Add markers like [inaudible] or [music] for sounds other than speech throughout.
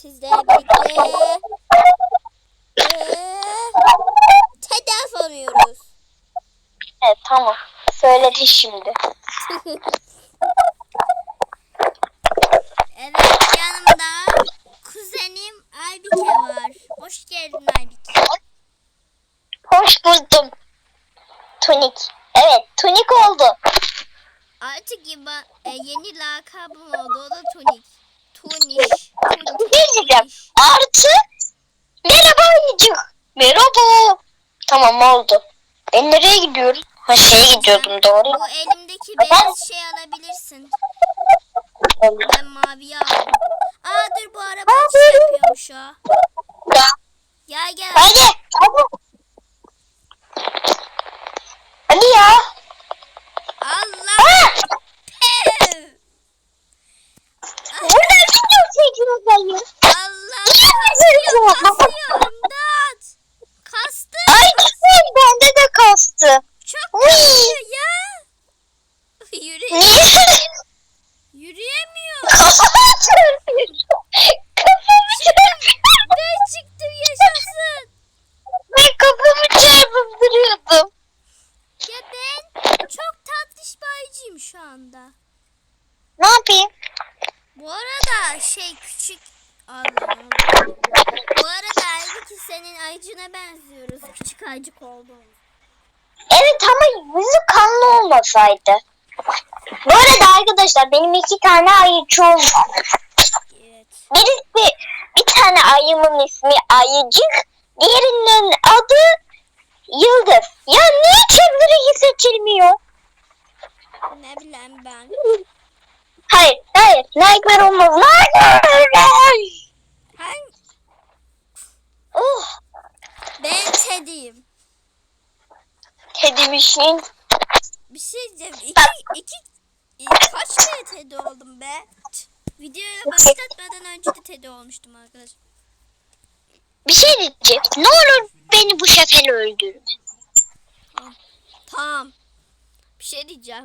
sizlerle birlikte telef oynuyoruz. Evet tamam. Söyledin şimdi. Evet yanımda kuzenim Aybike var. Hoş geldin Aybike. Hoş buldum. Tunik. Evet tunik oldu. Artık e, yeni lakabım oldu. O da Tunik. Tuniş. Bir şey diyeceğim. Artı merhaba ayıcık. Merhaba. Tamam oldu. Ben nereye gidiyorum? Ha şeye gidiyordum doğru. Bu elimdeki beyaz şey alabilirsin. Ben maviyi aldım. Aa dur bu araba şey yapıyormuş o. Gel gel. Hadi. Hadi ya. Allah. Ha! Pev. Burada video çekiyor dayı. Allah. Kasıyor kasıyor. İmdat. Kastı. Ay kızım bende de kastı. Çok Uy. kasıyor ya. Yürü, Niye? yürüyemiyor. Kafama çarpıyor. Kafamı çarpıyor. Ben çıktım yaşasın. Ben kafamı çarpıp duruyordum. Ya ben çok tatlış bir ayıcıyım şu anda. Ne yapayım? Bu arada şey küçük Allah Allah. Bu arada halbuki senin ayıcına benziyoruz. Küçük ayıcık olduğumuz. Evet ama yüzü kanlı olmasaydı. Bu arada arkadaşlar benim iki tane ayıcığım var. Evet. Birisi bir tane ayımın ismi Ayıcık. Diğerinin adı Yıldız. Ya niye çeviri seçilmiyor? Ne bileyim ben. Hayır, hayır. Nightmare olmaz. Nightmare! Hangi? Oh, Ben Teddy'yim. kedi bir. Bir şey diyeceğim. İki, iki, iki kaç kere Teddy oldum be? Videoya başlatmadan önce de Teddy olmuştum arkadaşlar. Bir şey diyeceğim. Ne olur beni bu sefer öldürme. Tamam. Bir şey diyeceğim.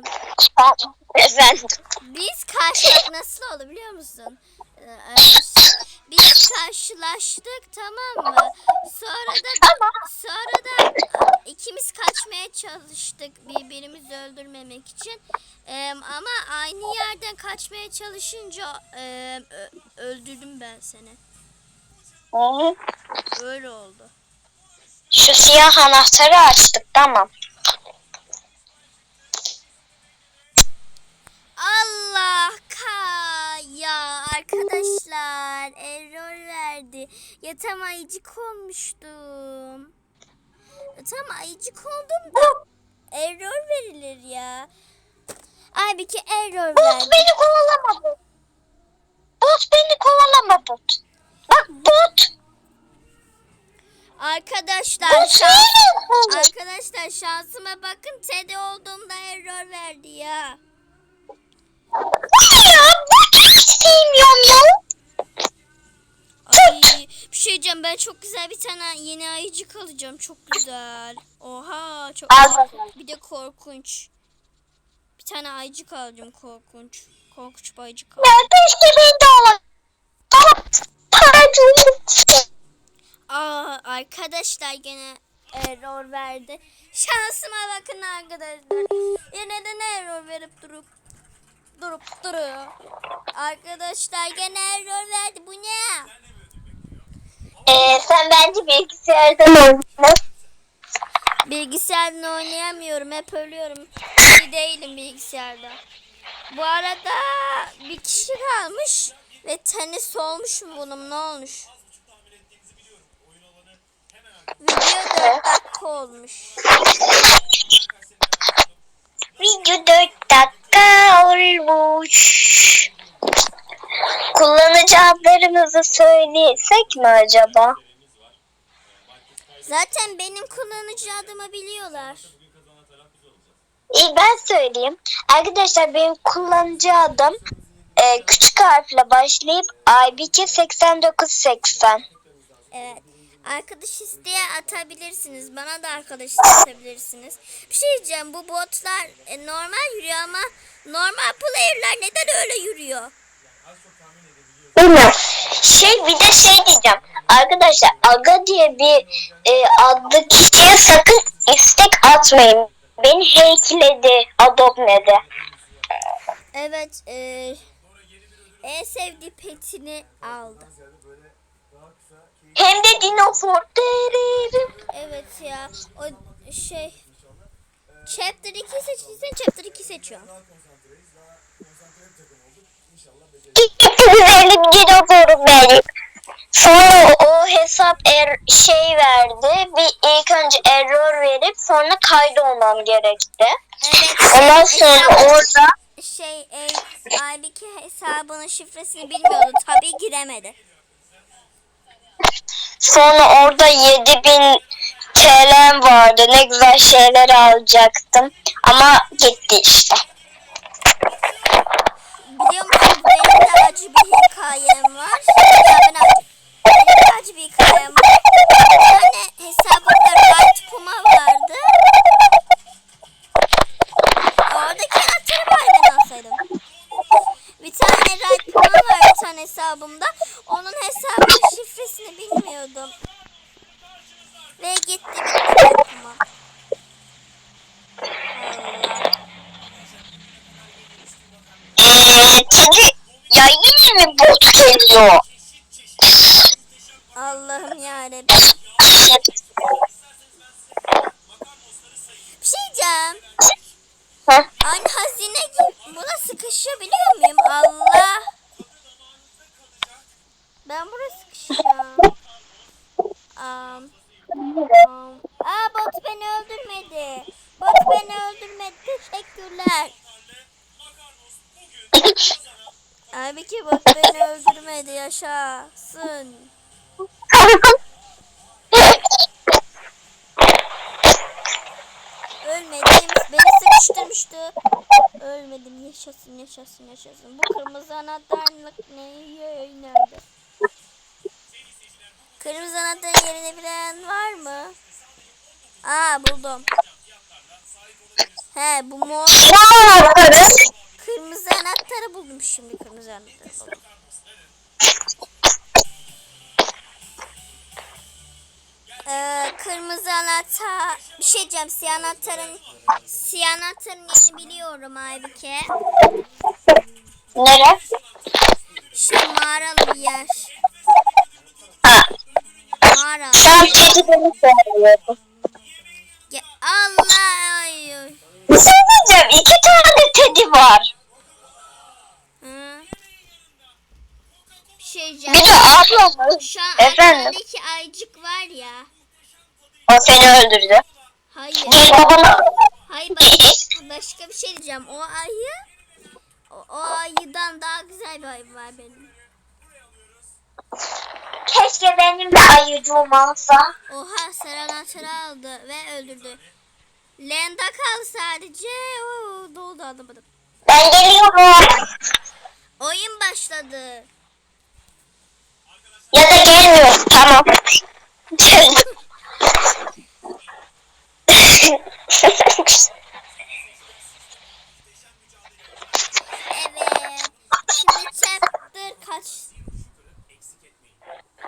Efendim. Biz karşılaştık nasıl oldu biliyor musun? Ee, biz karşılaştık tamam mı? Sonra da sonra da ikimiz kaçmaya çalıştık birbirimizi öldürmemek için. Ee, ama aynı yerden kaçmaya çalışınca e, öldürdüm ben seni. Öyle oldu. Şu siyah anahtarı açtık tamam. Allah ka ya arkadaşlar error verdi. Ya tam ayıcık olmuştum. Tam ayıcık oldum da error verilir ya. Ay bir ki error Bot verdi. beni kovalama bot. Bot beni kovalama bot. Bak bot. Arkadaşlar Bot şans, arkadaşlar şansıma bakın Teddy olduğumda error verdi ya. Ya bot hiç sevmiyorum ya. Ay bir şey diyeceğim ben çok güzel bir tane yeni ayıcık alacağım çok güzel. Oha çok bir de korkunç. Bir tane ayıcık alacağım korkunç. Korkunç bir ayıcık Ya alacağım. keşke ben de Aa arkadaşlar gene error verdi. Şansıma bakın arkadaşlar. Yine de ne error verip durup durup duruyor. Arkadaşlar gene error verdi bu ne? Ee, sen bence bilgisayardan oyna. Bilgisayardan oynayamıyorum. Hep ölüyorum. İyi değilim bilgisayarda. Bu arada bir kişi kalmış ve teni solmuş mu bunun ne olmuş? Video 4 dakika olmuş. Video 4 dakika olmuş. Kullanıcı adlarımızı söylesek mi acaba? Zaten benim kullanıcı adımı biliyorlar. İyi ben söyleyeyim. Arkadaşlar benim kullanıcı adım e, küçük harfle başlayıp IBK 8980. Evet. Arkadaş isteye atabilirsiniz. Bana da arkadaş atabilirsiniz. Bir şey diyeceğim. Bu botlar e, normal yürüyor ama normal player'lar neden öyle yürüyor? Bilmiyorum. Şey bir de şey diyeceğim. Arkadaşlar Aga diye bir e, adlı kişiye sakın istek atmayın. Beni hackledi Adobe'de. Evet. E, en sevdiği petini aldı. Hem de dinozor. Dererim. Evet ya. O şey. Chapter 2 seçtiysen Chapter 2 seçiyorum. Çok güzel bir dinozorum benim. Sonra o hesap er, şey verdi. Bir ilk önce error verip sonra kaydolmam gerekti. Evet. Ondan şey, sonra hesap- orada şey e, Aybike hesabının şifresini bilmiyordu. Tabii giremedi. Sonra orada 7000 TL'm vardı. Ne güzel şeyler alacaktım. Ama gitti işte. Biliyor musun benim de acı bir hikayem var. Ya ben acı. Benim de acı bir hikayem var. Bir tane hesabımda Right Puma vardı. Oradaki anahtarı bari ben alsaydım. Bir tane Right Puma var bir tane hesabımda. Onun hesabının şifresini bilmiyordum. Ve gitti gitti Right Puma. Allah. Eee Teddy ya yine mi bot geliyor? Allah'ım yarabbim. Bir şey diyeceğim. Heh. Aynı hazine gibi buna sıkışıyor biliyor muyum? Allah. Ben buraya sıkışacağım. Um, um. Aa bot beni öldürmedi. Bot beni öldürmedi. Teşekkürler. Abi ki bot beni öldürmedi. Yaşasın. Ölmedim. Beni sıkıştırmıştı. Ölmedim. Yaşasın yaşasın yaşasın. Bu kırmızı anahtarlık ne? Yey, Nerede? Kırmızı anahtarın yerini bilen var mı? Aa buldum. He bu mor. Kırmızı anahtarı buldum şimdi kırmızı anahtarı buldum. Ee, kırmızı anahtar bir şey diyeceğim siyah anahtarın siyah anahtarın yerini biliyorum Aybike. Nere? Şey mağaralı bir yer. Ha. Mağara. Sen Teddy beni söylüyorsun. Ge- Allah ay. Bir şey diyeceğim. İki tane Teddy var. Hı. Bir şey Bir de ablamın. Şu an Efendim? ayıcık var ya. O seni öldürdü. Hayır. Gel babana. Hayır başka, başka bir şey diyeceğim. O ayı o, o ayıdan daha güzel bir ayı var benim. Keşke benim de ayıcığım olsa. Oha sarı anahtarı aldı ve öldürdü. Lenda kaldı sadece. Oo, doldu alamadım. Ben geliyorum. Oyun başladı. Ya da gelmiyor. Tamam. [laughs] Geldim. Evet. Şimdi chapter kaç?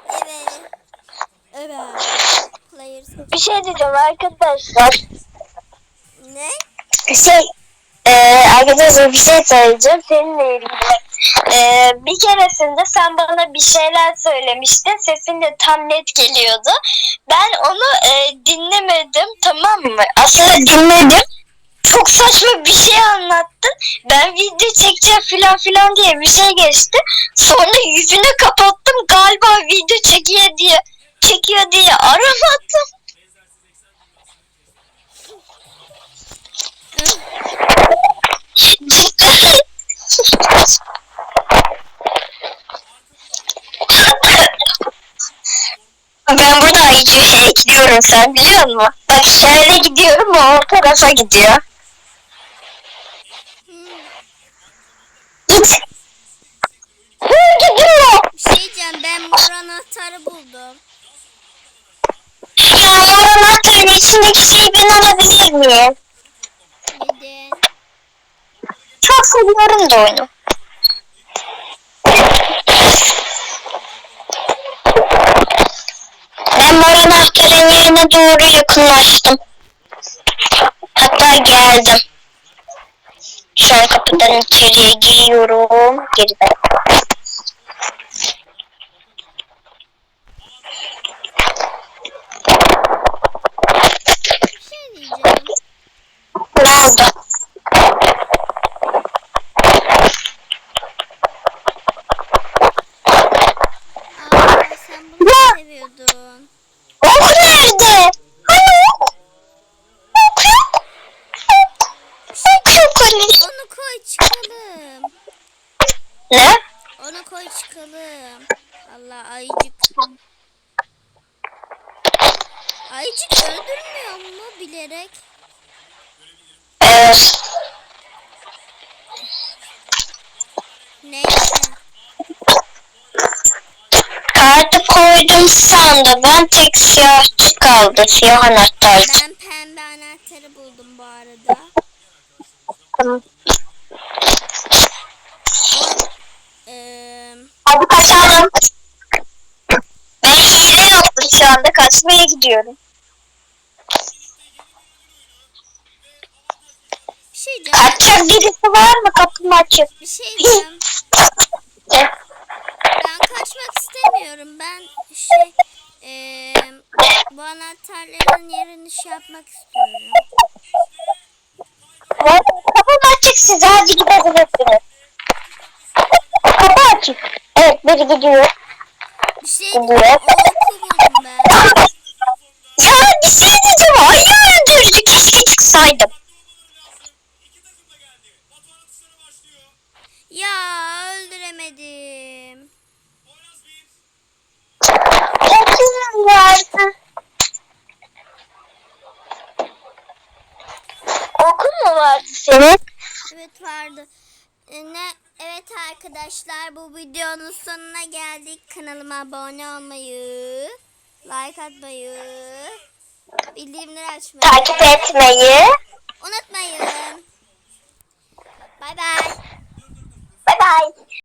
Evet. Evet. Players. bir şey diyeceğim arkadaşlar. Ne? Şey, e, arkadaşlar bir şey söyleyeceğim seninle ilgili. E, bir keresinde sen bana bir şeyler söylemiştin. Sesin de tam net geliyordu. Ben onu e, dinlemedim tamam mı? Aslında dinledim. Çok saçma bir şey anlattın. Ben video çekeceğim filan filan diye bir şey geçti. Sonra yüzüne kapattım. Galiba video çekiyor diye çekiyor diye aramadım. Ayıcığı ekliyorum sen biliyor musun? Bak şöyle gidiyorum o tarafa gidiyor. Git. Hı, gidiyor. Bir şey diyeceğim ben mor anahtarı buldum. Ya mor anahtarın içindeki şeyi ben alabilir miyim? Neden? Çok seviyorum da oyunu. Mor anahtarın yerine doğru yakınlaştım. Hatta geldim. Şu an kapıdan içeriye giriyorum. Geride. Bir şey diyeceğim. Ne oldu? Aa sen bunu seviyordun. Ok nerede? Hani ok? Ok yok. Ok yok hani. Onu koy çıkalım. Ne? Onu koy çıkalım. Allah ayıcık. Ayıcık öldürmüyor mu bilerek? Evet. Neyse. Kartı koydum sandı. Ben tek siyahçı kaldı. Siyah anahtarcı. Ben pembe anahtarı buldum bu arada. Tamam. Eee Hadi kaçalım. Ben hile yaptım şu anda. Kaçmaya gidiyorum. bir şey. Kaçacak birisi var mı? Kapım açık. Bir şey. [laughs] Ben kaçmak istemiyorum. Ben şey eee bu anahtarların yerini şey yapmak istiyorum. Kapım açık size. Hadi gidelim hepiniz. Kapı açık. Evet biri gidiyor. Bir şey Gidiyor. o oku buldum ben. Ya bir şey diyeceğim. Ayı öldürdü. Keşke çıksaydım. Ya öldüremedim. Vardı. Okul mu vardı senin? Evet vardı. Ee, Ne? Evet arkadaşlar bu videonun sonuna geldik. Kanalıma abone olmayı, like atmayı, bildirimleri açmayı Takip etmeyi. unutmayın. Bay bay. Bye bye.